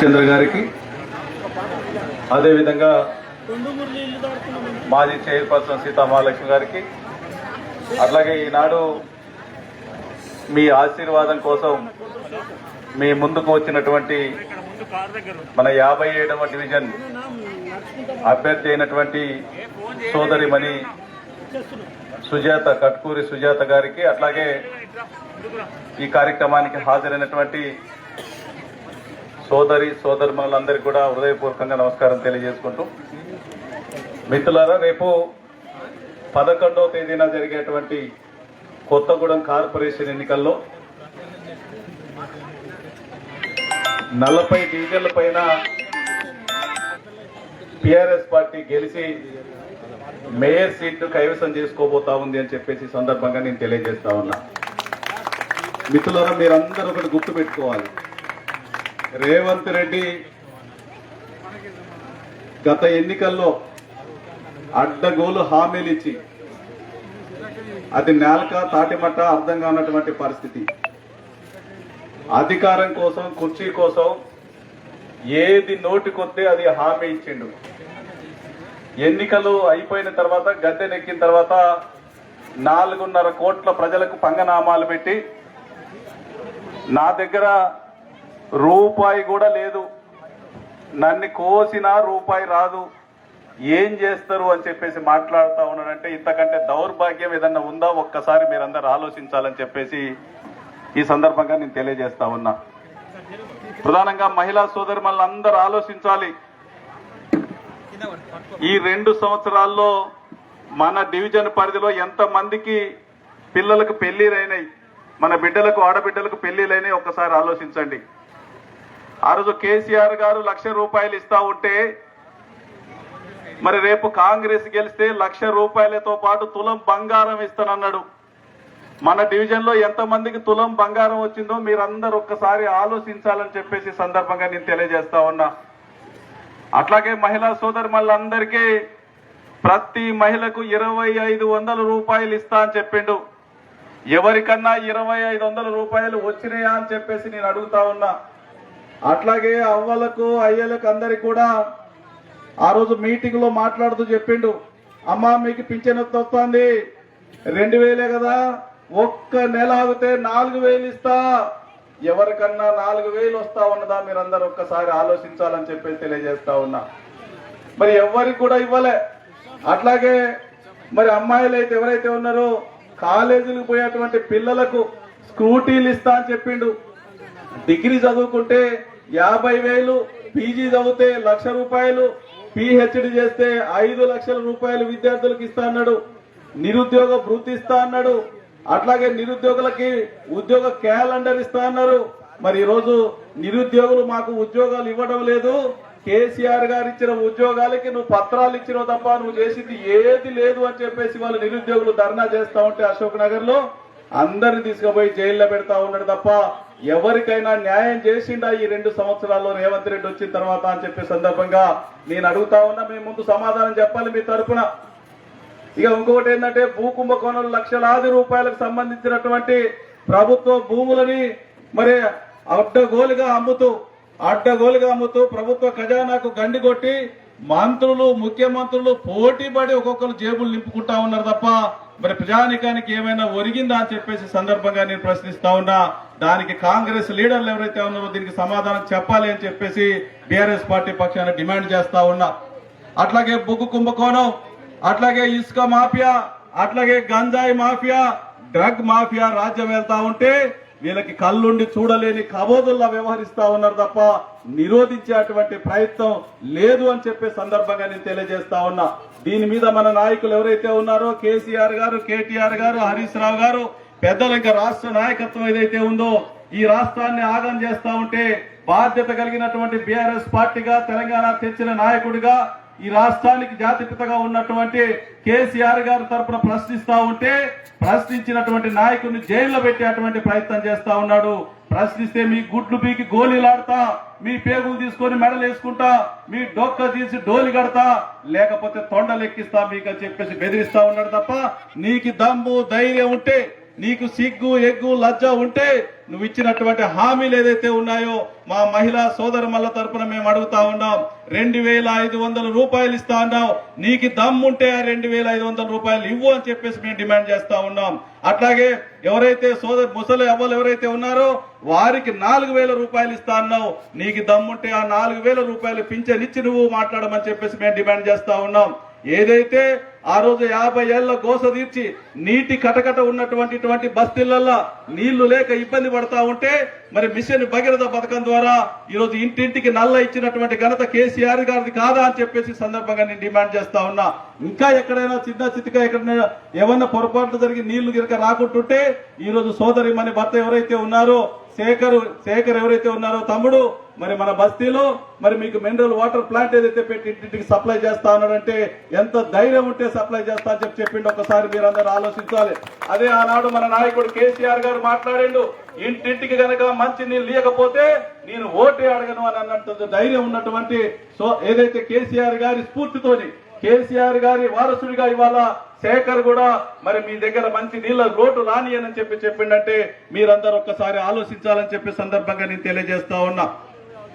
చంద్ర గారికి. అదేవిధంగా మాజీ చైర్పర్సన్ సీతా మహాలక్ష్మి గారికి. అట్లాగే ఈనాడు మీ ఆశీర్వాదం కోసం మీ ముందుకు వచ్చినటువంటి మన యాభై ఏడవ డివిజన్ అభ్యర్థి అయినటువంటి సోదరిమణి సుజాత కట్కూరి సుజాత గారికి అట్లాగే ఈ కార్యక్రమానికి హాజరైనటువంటి సోదరి సోదరులందరికీ కూడా హృదయపూర్వకంగా నమస్కారం తెలియజేసుకుంటూ మిత్రులారా రేపు పదకొండవ తేదీన జరిగేటువంటి కొత్తగూడెం కార్పొరేషన్ ఎన్నికల్లో నలభై డీజిల్ పైన టిఆర్ఎస్ పార్టీ గెలిచి మేయర్ సీట్ను కైవసం చేసుకోబోతా ఉంది అని చెప్పేసి సందర్భంగా నేను తెలియజేస్తా ఉన్నా. మిత్రులారా మీరందరూ ఒకటి గుర్తు పెట్టుకోవాలి రేవంత్ రెడ్డి గత ఎన్నికల్లో అడ్డగోలు హామీలు ఇచ్చి అది నేలక తాటిమట్ట అర్థం కానటువంటి పరిస్థితి. అధికారం కోసం కుర్చీ కోసం ఏది నోటికొస్తే అది హామీ ఇచ్చిండు. ఎన్నికలు అయిపోయిన తర్వాత గద్దెనెక్కిన తర్వాత నాలుగున్నర కోట్ల ప్రజలకు పంగనామాలు పెట్టి నా దగ్గర రూపాయి కూడా లేదు. నన్ను కోసినా రూపాయి రాదు. ఏం చేస్తారు అని చెప్పేసి మాట్లాడుతూ ఉన్నాడంటే ఇంతకంటే దౌర్భాగ్యం ఏదన్నా ఉందా? ఒక్కసారి మీరందరూ ఆలోచించాలని చెప్పేసి ఈ సందర్భంగా నేను తెలియజేస్తా ఉన్నా. ప్రధానంగా మహిళా సోదరి మళ్ళీ అందరూ ఆలోచించాలి. ఈ రెండు సంవత్సరాల్లో మన డివిజన్ పరిధిలో ఎంతమందికి పిల్లలకు పెళ్ళిలైనాయి మన బిడ్డలకు ఆడబిడ్డలకు పెళ్ళిలైనాయి ఒక్కసారి ఆలోచించండి. ఆ రోజు కేసీఆర్ గారు లక్ష రూపాయలు ఇస్తా ఉంటే మరి రేపు కాంగ్రెస్ గెలిస్తే లక్ష రూపాయలతో పాటు తులం బంగారం ఇస్తానన్నాడు. మన డివిజన్లో ఎంత మందికి తులం బంగారం వచ్చిందో మీరందరూ ఒక్కసారి ఆలోచించాలని చెప్పేసి సందర్భంగా నేను తెలియజేస్తా ఉన్నా. అట్లాగే మహిళా సోదరి మళ్ళందరికీ ప్రతి మహిళకు ఇరవై ఐదు వందల రూపాయలు ఇస్తా అని చెప్పిండు. ఎవరికన్నా ఇరవై ఐదు వందల రూపాయలు వచ్చినాయా అని చెప్పేసి నేను అడుగుతా ఉన్నా. అట్లాగే అవ్వలకు అయ్యలకు అందరికి కూడా ఆ రోజు మీటింగ్లో మాట్లాడుతూ చెప్పిండు అమ్మ మీకు పింఛన్ ఎంత వస్తుంది? రెండు వేలే కదా ఒక్క నెల ఆగితే నాలుగు వేలు ఇస్తా. ఎవరికన్నా నాలుగు వేలు వస్తా ఉన్నదా? మీరందరూ ఒక్కసారి ఆలోచించాలని చెప్పేసి తెలియజేస్తా ఉన్నా. మరి ఎవరికి కూడా ఇవ్వలే. అట్లాగే మరి అమ్మాయిలు అయితే ఎవరైతే ఉన్నారో కాలేజీలకు పోయేటువంటి పిల్లలకు స్కూటీలు ఇస్తా అని చెప్పిండు. డిగ్రీ చదువుకుంటే యాభై వేలు పీజీ చదివితే లక్ష రూపాయలు పిహెచ్డి చేస్తే ఐదు లక్షల రూపాయలు విద్యార్థులకు ఇస్తా అన్నాడు. నిరుద్యోగ భృతి ఇస్తా అన్నాడు. అట్లాగే నిరుద్యోగులకి ఉద్యోగ క్యాలెండర్ ఇస్తా అన్నారు. మరి ఈరోజు నిరుద్యోగులు మాకు ఉద్యోగాలు ఇవ్వడం లేదు. కేసీఆర్ గారు ఇచ్చిన ఉద్యోగాలకి నువ్వు పత్రాలు ఇచ్చినావు తప్ప నువ్వు చేసింది ఏది లేదు అని చెప్పేసి వాళ్ళు నిరుద్యోగులు ధర్నా చేస్తా ఉంటే అశోక్ నగర్లో అందరిని తీసుకుపోయి జైల్లో పెడతా ఉన్నాడు తప్ప ఎవరికైనా న్యాయం చేసిండా ఈ రెండు సంవత్సరాల్లో రేవంత్ రెడ్డి వచ్చిన తర్వాత అని చెప్పే సందర్భంగా నేను అడుగుతా ఉన్నా మీ ముందు సమాధానం చెప్పాలి మీ తరఫున ఇక ఇంకొకటి ఏంటంటే భూ కుంభకోణంలో లక్షలాది రూపాయలకు సంబంధించినటువంటి ప్రభుత్వ భూములని మరి అడ్డగోలుగా అమ్ముతూ అడ్డగోలుగా అమ్ముతూ ప్రభుత్వ ఖజానాకు గండి కొట్టి మంత్రులు ముఖ్యమంత్రులు పోటీ పడి ఒక్కొక్కరు జేబులు నింపుకుంటా ఉన్నారు తప్ప మరి ప్రజానికానికి ఏమైనా ఒరిగిందా అని చెప్పేసి సందర్భంగా నేను ప్రశ్నిస్తా ఉన్నా. దానికి కాంగ్రెస్ లీడర్లు ఎవరైతే ఉన్నారో దీనికి సమాధానం చెప్పాలి అని చెప్పేసి బీఆర్ఎస్ పార్టీ పక్షాన డిమాండ్ చేస్తా ఉన్నా. అట్లాగే బొగ్గు కుంభకోణం అట్లాగే ఇసుక మాఫియా అట్లాగే గంజాయి మాఫియా డ్రగ్ మాఫియా రాజ్యం వెళ్తా ఉంటే వీళ్ళకి కళ్ళుండి చూడలేని కబోదుల్లా వ్యవహరిస్తా ఉన్నారు తప్ప నిరోధించేటువంటి ప్రయత్నం లేదు అని చెప్పే సందర్భంగా నేను తెలియజేస్తా ఉన్నా. దీని మీద మన నాయకులు ఎవరైతే ఉన్నారో కేసీఆర్ గారు కేటీఆర్ గారు హరీష్ రావు గారు పెద్దల ఇంకా రాష్ట్ర నాయకత్వం ఏదైతే ఉందో ఈ రాష్ట్రాన్ని ఆగం చేస్తా ఉంటే బాధ్యత కలిగినటువంటి బీఆర్ఎస్ పార్టీగా తెలంగాణ తెచ్చిన నాయకుడిగా ఈ రాష్ట్రానికి జాతిపితగా ఉన్నటువంటి కేసీఆర్ గారి తరపున ప్రశ్నిస్తా ఉంటే ప్రశ్నించినటువంటి నాయకుడిని జైల్లో పెట్టేటువంటి ప్రయత్నం చేస్తా ఉన్నాడు. ప్రశ్నిస్తే మీ గుడ్లు పీకి గోళీలాడతా మీ పేగులు తీసుకొని మెడలు వేసుకుంటా మీ డొక్క తీసి డోలి కడతా లేకపోతే తొండలు ఎక్కిస్తా మీకు అని చెప్పేసి బెదిరిస్తా ఉన్నాడు తప్ప నీకు దమ్ము ధైర్యం ఉంటే నీకు సిగ్గు ఎగ్గు లజ్జ ఉంటే నువ్వు ఇచ్చినటువంటి హామీలు ఏదైతే ఉన్నాయో మా మహిళా సోదరుమల్ల తరపున మేము అడుగుతా ఉన్నాం. రెండు వేల ఐదు వందల రూపాయలు ఇస్తా ఉన్నావు నీకు దమ్ముంటే ఆ రెండు వేల ఐదు వందల రూపాయలు ఇవ్వు అని చెప్పేసి మేము డిమాండ్ చేస్తా ఉన్నాం. అట్లాగే ఎవరైతే సోదరు ముసలి అవ్వలు ఎవరైతే ఉన్నారో వారికి నాలుగు వేల రూపాయలు ఇస్తా అన్నావు. నీకు దమ్ముంటే ఆ నాలుగు వేల రూపాయలు పింఛనిచ్చి నువ్వు మాట్లాడమని చెప్పేసి మేము డిమాండ్ చేస్తా ఉన్నాం. ఏదైతే ఆ రోజు యాభై ఏళ్ళ గోస తీర్చి నీటి కటకట ఉన్నటువంటి బస్తీలలో నీళ్ళు లేక ఇబ్బంది పడతా ఉంటే మరి మిషన్ భగీరథ పథకం ద్వారా ఈరోజు ఇంటింటికి నల్ల ఇచ్చినటువంటి ఘనత కేసీఆర్ గారిది కాదా అని చెప్పేసి సందర్భంగా నేను డిమాండ్ చేస్తా ఉన్నా. ఇంకా ఎక్కడైనా చిన్న చితిగా ఎక్కడైనా ఏమన్నా పొరపాట్లు జరిగి నీళ్ళు గిరక రాకుంటుంటే ఈరోజు సోదరి మన భర్త ఎవరైతే ఉన్నారో శేఖర్ శేఖర్ ఎవరైతే ఉన్నారో తమ్ముడు మరి మన బస్తీలో మరి మీకు మినరల్ వాటర్ ప్లాంట్ ఏదైతే పెట్టి ఇంటింటికి సప్లై చేస్తా ఉన్నాడంటే ఎంత ధైర్యం ఉంటే సప్లై చేస్తా అని చెప్పి చెప్పిండు. ఒకసారి మీరు అందరూ ఆలోచించాలి. అదే ఆనాడు మన నాయకుడు కేసీఆర్ గారు మాట్లాడిండు ఇంటింటికి గనక మంచి నీళ్ళు లేకపోతే నేను ఓటే అడగను అని అన్నట్టు ధైర్యం ఉన్నటువంటి సో ఏదైతే కేసీఆర్ గారి స్ఫూర్తితోని కేసీఆర్ గారి వారసుడిగా ఇవాళ శేఖర్ కూడా మరి మీ దగ్గర మంచి నీళ్ళ రోడ్డు రాని అని చెప్పి చెప్పిండంటే మీరందరూ ఒక్కసారి ఆలోచించాలని చెప్పి సందర్భంగా నేను తెలియజేస్తా ఉన్నా.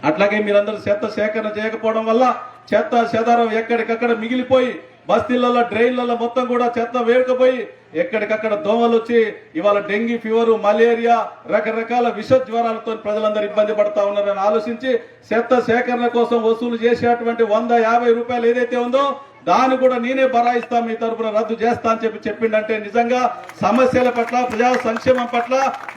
అట్లాగే మీరందరూ చెత్త సేకరణ చేయకపోవడం వల్ల చెత్త చెదారం ఎక్కడికక్కడ మిగిలిపోయి బస్తీలలో డ్రైన్లలో మొత్తం కూడా చెత్త వేడుకపోయి ఎక్కడికక్కడ దోమలు వచ్చి ఇవాళ డెంగీ ఫీవర్ మలేరియా రకరకాల విష జ్వరాలతో ప్రజలందరూ ఇబ్బంది పడతా ఉన్నారని ఆలోచించి చెత్త సేకరణ కోసం వసూలు చేసేటువంటి వంద యాభై రూపాయలు ఏదైతే ఉందో దాన్ని కూడా నేనే బరాయిస్తా మీ తరపున రద్దు చేస్తా అని చెప్పి చెప్పిండంటే నిజంగా సమస్యల పట్ల ప్రజా సంక్షేమం పట్ల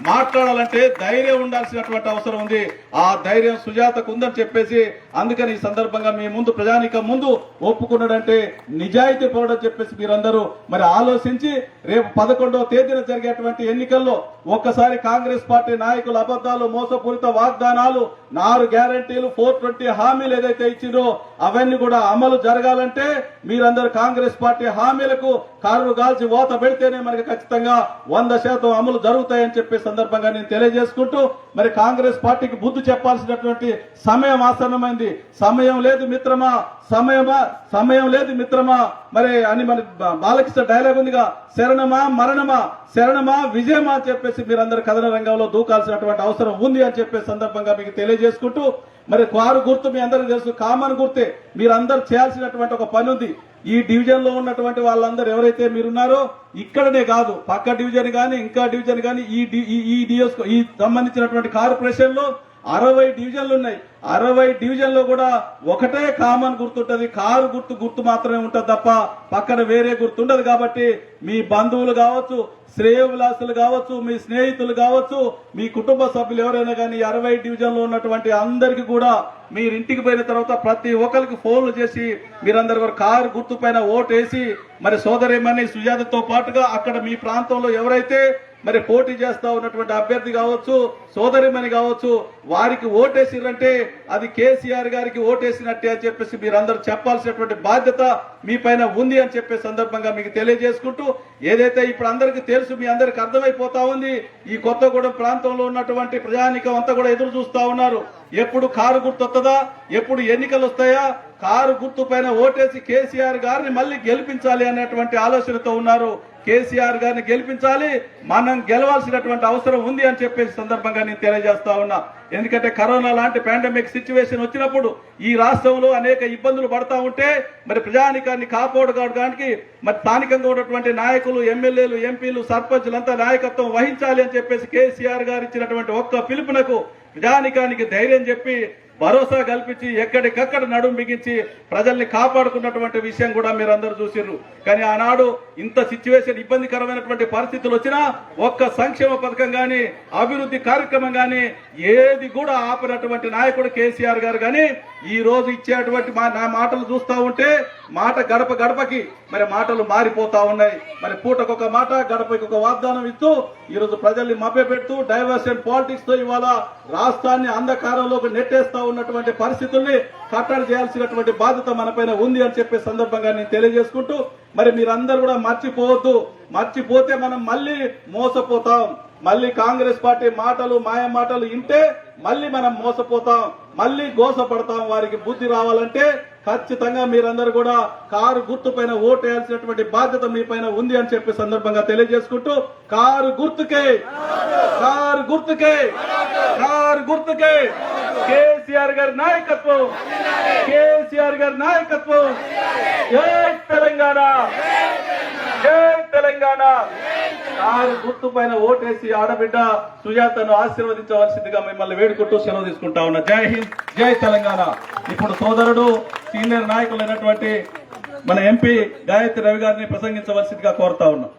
మాట్లాడాలంటే ధైర్యం ఉండాల్సినటువంటి అవసరం ఉంది. ఆ ధైర్యం సుజాతకు ఉందని చెప్పేసి అందుకని ఈ సందర్భంగా మీ ముందు ప్రజానికం ముందు ఒప్పుకున్నాడంటే నిజాయితీ పడని చెప్పేసి మీరందరూ మరి ఆలోచించి రేపు పదకొండవ తేదీన జరిగేటువంటి ఎన్నికల్లో ఒక్కసారి కాంగ్రెస్ పార్టీ నాయకుల అబద్ధాలు మోసపూరిత వాగ్దానాలు నాలుగు గ్యారంటీలు ఫోర్ ట్వంటీ హామీలు ఏదైతే ఇచ్చిందో అవన్నీ కూడా అమలు జరగాలంటే మీరందరూ కాంగ్రెస్ పార్టీ హామీలకు కారు కాల్చి ఓత పెడితేనే మనకి ఖచ్చితంగా వంద శాతం అమలు జరుగుతాయని చెప్పే సందర్భంగా నేను తెలియజేసుకుంటూ మరి కాంగ్రెస్ పార్టీకి బుద్ధి చెప్పాల్సినటువంటి సమయం ఆసన్నమైంది. సమయం లేదు మిత్రమా సమయమా సమయం లేదు మిత్రమా. మరి అని మన బాలకృష్ణ డైలాగ్ ఉందిగా. శరణమా మరణమా శరణమా విజయమా అని చెప్పేసి మీరందరూ కథన రంగంలో దూకాల్సినటువంటి అవసరం ఉంది అని చెప్పే సందర్భంగా మీకు తెలియజేసుకుంటూ మరి కారు గుర్తు మీ అందరికీ తెలుసు. కామన్ గుర్తే మీరందరూ చేయాల్సినటువంటి ఒక పని ఉంది. ఈ డివిజన్లో ఉన్నటువంటి వాళ్ళందరూ ఎవరైతే మీరున్నారో ఇక్కడనే కాదు పక్క డివిజన్ గాని ఇంకా డివిజన్ గాని ఈ డి- ఈ- ఈ ఈ సంబంధించినటువంటి కార్పొరేషన్లో అరవై డివిజన్లు ఉన్నాయి. అరవై డివిజన్లో కూడా ఒకటే కామన్ గుర్తుంటది. కారు గుర్తు గుర్తు మాత్రమే ఉంటది తప్ప పక్కన వేరే గుర్తుండదు కాబట్టి మీ బంధువులు కావచ్చు శ్రేయోవిలాసులు కావచ్చు మీ స్నేహితులు కావచ్చు మీ కుటుంబ సభ్యులు ఎవరైనా కానీ అరవై డివిజన్లో ఉన్నటువంటి అందరికి కూడా మీరు ఇంటికి పోయిన తర్వాత ప్రతి ఒక్కరికి ఫోన్లు చేసి మీరందరు కూడా కారు గుర్తు పైన ఓటేసి మరి సోదరేమని సుజాతతో పాటుగా అక్కడ మీ ప్రాంతంలో ఎవరైతే మరి పోటీ చేస్తా ఉన్నటువంటి అభ్యర్థి కావచ్చు సోదరిమణి కావచ్చు వారికి ఓటేసిరంటే అది కేసీఆర్ గారికి ఓటేసినట్టే అని చెప్పేసి మీరందరూ చెప్పాల్సినటువంటి బాధ్యత మీ పైన ఉంది అని చెప్పే సందర్భంగా మీకు తెలియజేసుకుంటూ ఏదైతే ఇప్పుడు అందరికీ తెలుసు మీ అందరికి అర్థమైపోతా ఉంది ఈ కొత్తగూడెం ప్రాంతంలో ఉన్నటువంటి ప్రజానికం అంతా కూడా ఎదురు చూస్తా ఉన్నారు. ఎప్పుడు కారు గుర్తొత్తదా? ఎప్పుడు ఎన్నికలు వస్తాయా కారు గుర్తు పైన ఓటేసి కేసీఆర్ గారిని మళ్ళీ గెలిపించాలి అనేటువంటి ఆలోచనతో ఉన్నారు. కేసీఆర్ గారిని గెలిపించాలి మనం గెలవాల్సినటువంటి అవసరం ఉంది అని చెప్పేసి సందర్భంగా నేను తెలియజేస్తా ఉన్నా. ఎందుకంటే కరోనా లాంటి పాండమిక్ సిచ్యువేషన్ వచ్చినప్పుడు ఈ రాష్ట్రంలో అనేక ఇబ్బందులు పడతా ఉంటే మరి ప్రజానికాన్ని కాపాడుకోవడానికి మరి స్థానికంగా ఉన్నటువంటి నాయకులు ఎమ్మెల్యేలు ఎంపీలు సర్పంచులంతా నాయకత్వం వహించాలి అని చెప్పేసి కేసీఆర్ గారు ఇచ్చినటువంటి ఒక్క పిలుపునకు ప్రజానికానికి ధైర్యం చెప్పి భరోసా కల్పించి ఎక్కడికక్కడ నడుం బిగించి ప్రజల్ని కాపాడుకున్నటువంటి విషయం కూడా మీరు అందరూ చూసిర్రు. కానీ ఆనాడు ఇంత సిచ్యువేషన్ ఇబ్బందికరమైనటువంటి పరిస్థితులు వచ్చినా ఒక్క సంక్షేమ పథకం కానీ అభివృద్ధి కార్యక్రమం కానీ ఏది కూడా ఆపినటువంటి నాయకుడు కేసీఆర్ గారు కానీ ఈ రోజు ఇచ్చేటువంటి మా నా మాటలు చూస్తా ఉంటే మాట గడప గడపకి మరి మాటలు మారిపోతా ఉన్నాయి. మరి పూటకొక మాట గడపకి ఒక వాగ్దానం ఇస్తూ ఈరోజు ప్రజల్ని మభ్యపెడుతూ డైవర్షన్ పాలిటిక్స్తో ఇవాళ రాష్ట్రాన్ని అంధకారంలోకి నెట్టేస్తా ఉన్నటువంటి పరిస్థితుల్ని కట్టడి చేయాల్సినటువంటి బాధ్యత మనపైన ఉంది అని చెప్పే సందర్భంగా నేను తెలియజేసుకుంటూ మరి మీరందరూ కూడా మర్చిపోవద్దు. మర్చిపోతే మనం మళ్ళీ మోసపోతాం. మళ్ళీ కాంగ్రెస్ పార్టీ మాటలు మాయ మాటలు ఇంటే మళ్ళీ మనం మోసపోతాం. మళ్ళీ గోసపడతాం. వారికి బుద్ధి రావాలంటే ఖచ్చితంగా మీరందరూ కూడా కారు గుర్తు పైన ఓటేయాల్సినటువంటి బాధ్యత మీ పైన ఉంది అని చెప్పి సందర్భంగా తెలియజేసుకుంటూ కారు గుర్తుకే కారు గుర్తుకే కారు గుర్తుకే కేసీఆర్ గారి నాయకత్వం. కేసీఆర్ గారి నాయకత్వం. జై తెలంగాణ. జై తెలంగాణ. ఆరు గుర్తు పైన ఓటేసి ఆడబిడ్డ సుజాతను ఆశీర్వదించవలసిందిగా మిమ్మల్ని వేడుకుంటూ సెలవు తీసుకుంటా ఉన్నా. జై హింద్ జై తెలంగాణ. ఇప్పుడు సోదరుడు సీనియర్ నాయకులైనటువంటి మన ఎంపీ గాయత్రి రవి గారిని ప్రసంగించవలసిందిగా కోరుతా ఉన్నాం.